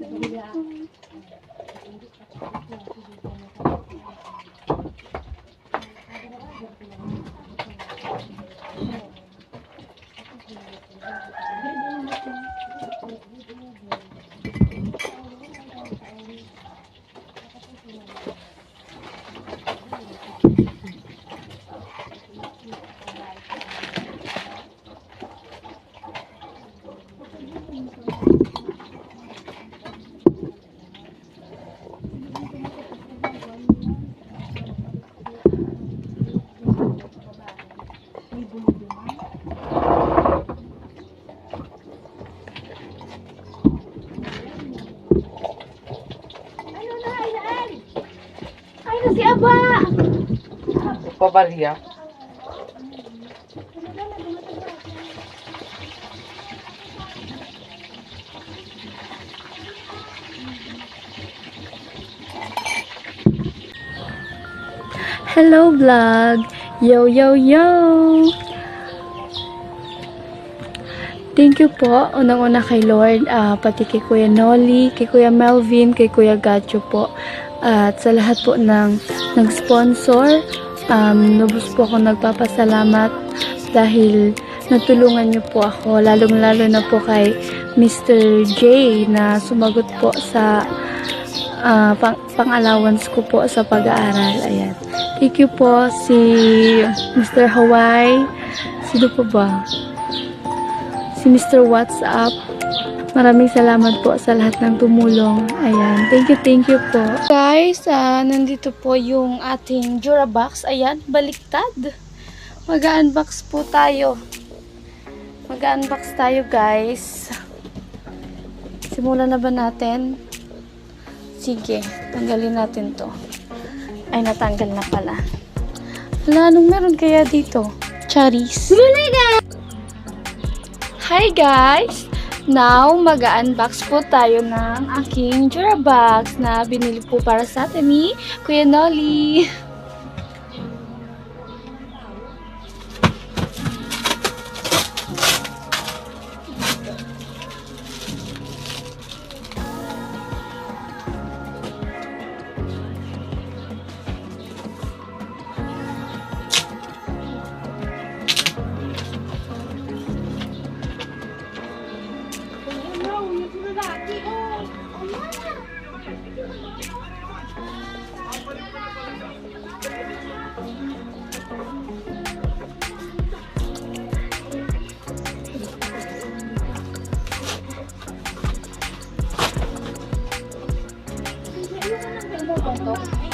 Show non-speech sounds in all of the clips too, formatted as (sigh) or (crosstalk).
Ano Pabarya. Hello vlog! Yo, yo, yo! Thank you po, unang-una kay Lord, ah, pati kay Kuya Nolly, kay Kuya Melvin, kay Kuya Gacho po. At sa lahat po ng nag-sponsor, um, lubos po ako nagpapasalamat dahil natulungan niyo po ako, lalong-lalo na po kay Mr. J na sumagot po sa ah, pang, pang-allowance ko po sa pag-aaral. Ayan. Thank you po si Mr. Hawaii. Sino po ba? Si Mr. WhatsApp. Maraming salamat po sa lahat ng tumulong. Ayan. Thank you, thank you po. Guys, ah, nandito po yung ating Durabox. Ayan, baliktad. Mag-unbox po tayo. Mag-unbox tayo, guys. Simulan na ba natin? Sige, tanggalin natin to. Ay, natanggal na pala. Wala, anong meron kaya dito? Charis. Hi guys! Now, mag-unbox po tayo ng aking Durabox na binili po para sa atin ni Kuya Nolly. (laughs) Cutter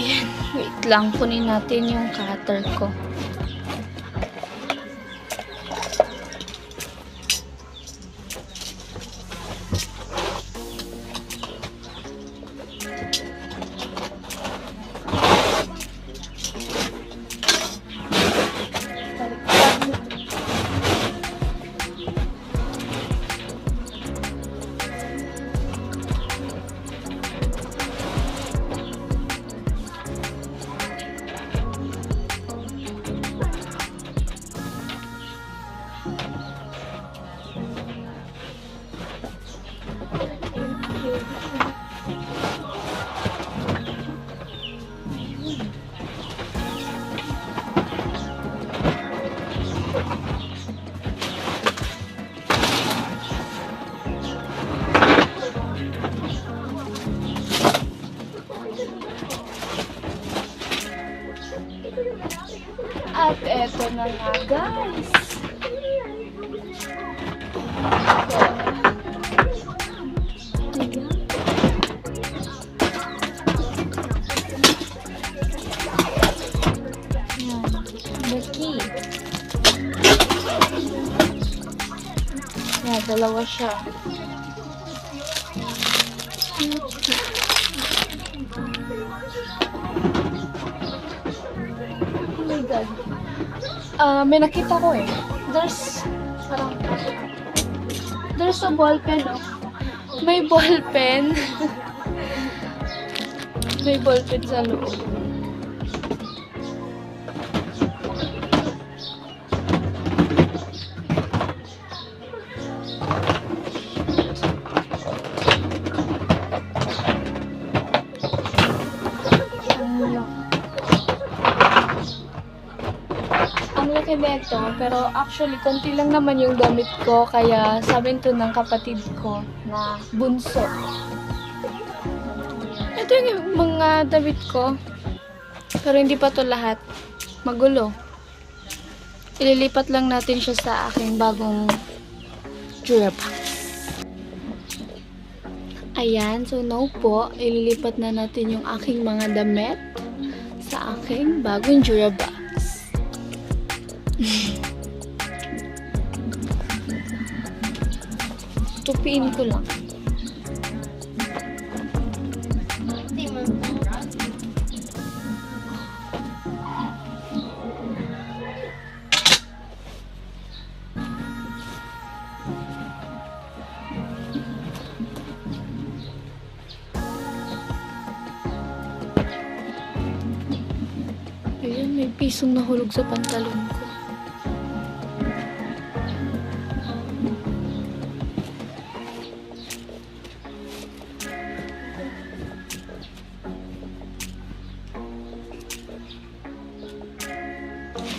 Ayan, wait lang. Kunin natin yung cutter ko. Guys. Yan. Becky. Yan, dalawa siya. Oh my God. Ah, may nakita ko eh. There's, parang, there's a ball pen, oh. May ball pen. (laughs) may ball pen sa loob. Ang laki nito, pero actually, konti lang naman yung damit ko, kaya sabi to ng kapatid ko na bunso. Ito yung mga damit ko, pero hindi pa to lahat. Magulo. Ililipat lang natin siya sa aking bagong Durabox. Ayan, so now po, ililipat na natin yung aking mga damit sa aking bagong Durabox. Tupiin ko lang. Pisong nahulog sa pantalon ko.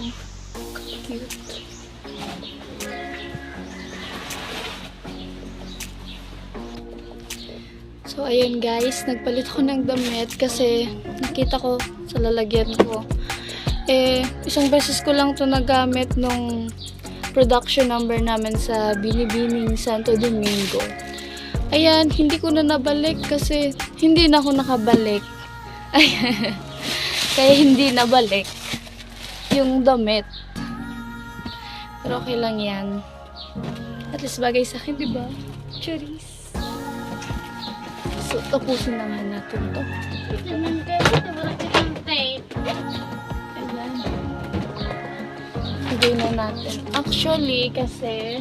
Cute. So, ayun guys, nagpalit ko ng damit kasi nakita ko sa lalagyan ko. Eh, isang beses ko lang to nagamit nung production number namin sa Binibining Santo Domingo. Ayan, hindi ko na nabalik kasi hindi na ako nakabalik. (laughs) Ayan. Kaya hindi nabalik yung damit. Pero okay lang yan. At least bagay sa akin, di ba? Charis. So, tapusin na nga natin to. Naman kayo, wala kitang tape. Ayan. Bigay na natin. Actually, kasi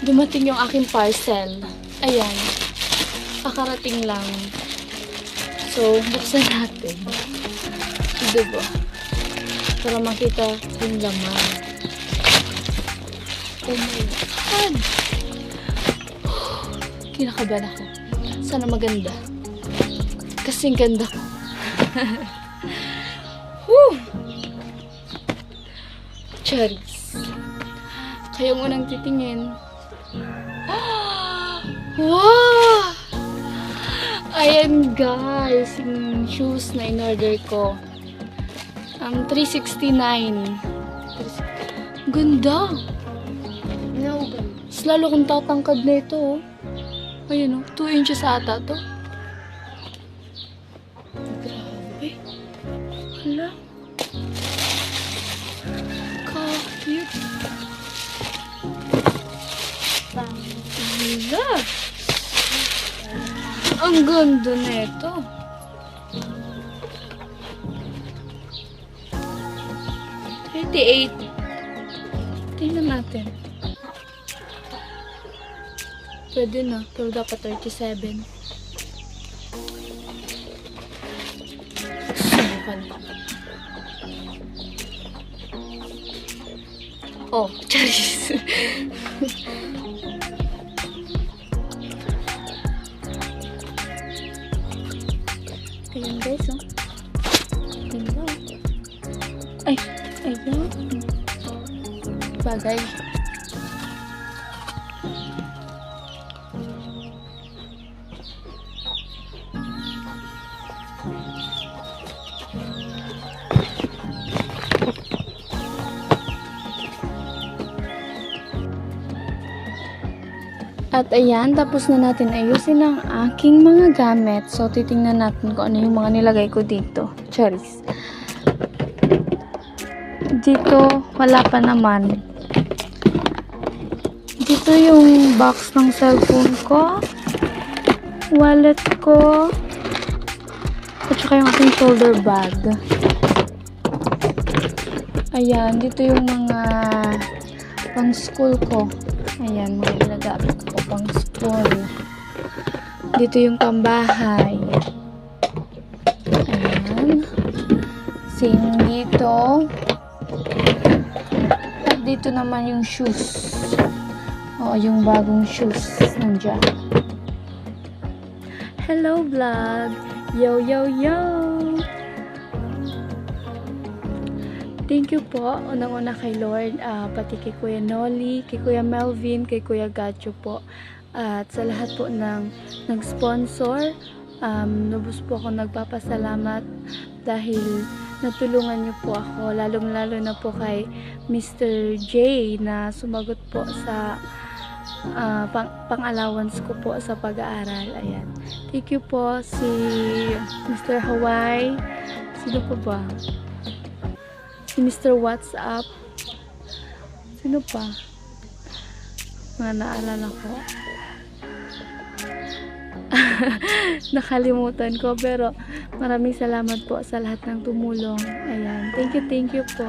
dumating yung aking parcel. Ayan. Kakarating lang. So, buksan natin. Diba? Para makita yung laman. Oh my God! (gasps) Kinakabahan ako. Sana maganda. Kasing ganda ko. (laughs) Woo! Cherries. Kayo unang titingin. (gasps) Wow! Ayan guys, yung shoes na in-order ko. Um, 369. Ganda! No, Mas lalo kung tatangkad na ito, oh. Ayun, oh. 2 inches ata to. Grabe. Hala. Ka-cute. Hala. Ang ganda na ito. Thirty-eight. Tingnan natin. Pwede na, pero dapat 37. Subukan. Oh, (laughs) charis. Ayan guys, oh. Ganda. oh. Ay, ayun. Bagay. At ayan, tapos na natin ayusin ang aking mga gamit. So, titingnan natin kung ano yung mga nilagay ko dito. Charis. Dito, wala pa naman. Dito yung box ng cellphone ko. Wallet ko. At saka yung aking shoulder bag. Ayan, dito yung mga pang school ko. Ayan, mga ginagamit ko pang school. Dito yung pambahay. Ayan. Same dito. Dito naman yung shoes. Oo, yung bagong shoes. Nandiyan. Hello vlog! Yo, yo, yo! Thank you po, unang-una kay Lord, ah, pati kay Kuya Nolly, kay Kuya Melvin, kay Kuya Gacho po. At sa lahat po ng nag-sponsor, um, lubos po ako nagpapasalamat dahil natulungan niyo po ako, lalong-lalo na po kay Mr. J na sumagot po sa ah, pang, pang-allowance ko po sa pag-aaral. Ayan. Thank you po si Mr. Hawaii. Sino po ba? Si Mr. WhatsApp. Sino pa? Mga naalala ko. (laughs) Nakalimutan ko pero maraming salamat po sa lahat ng tumulong. Ayan. Thank you, thank you po.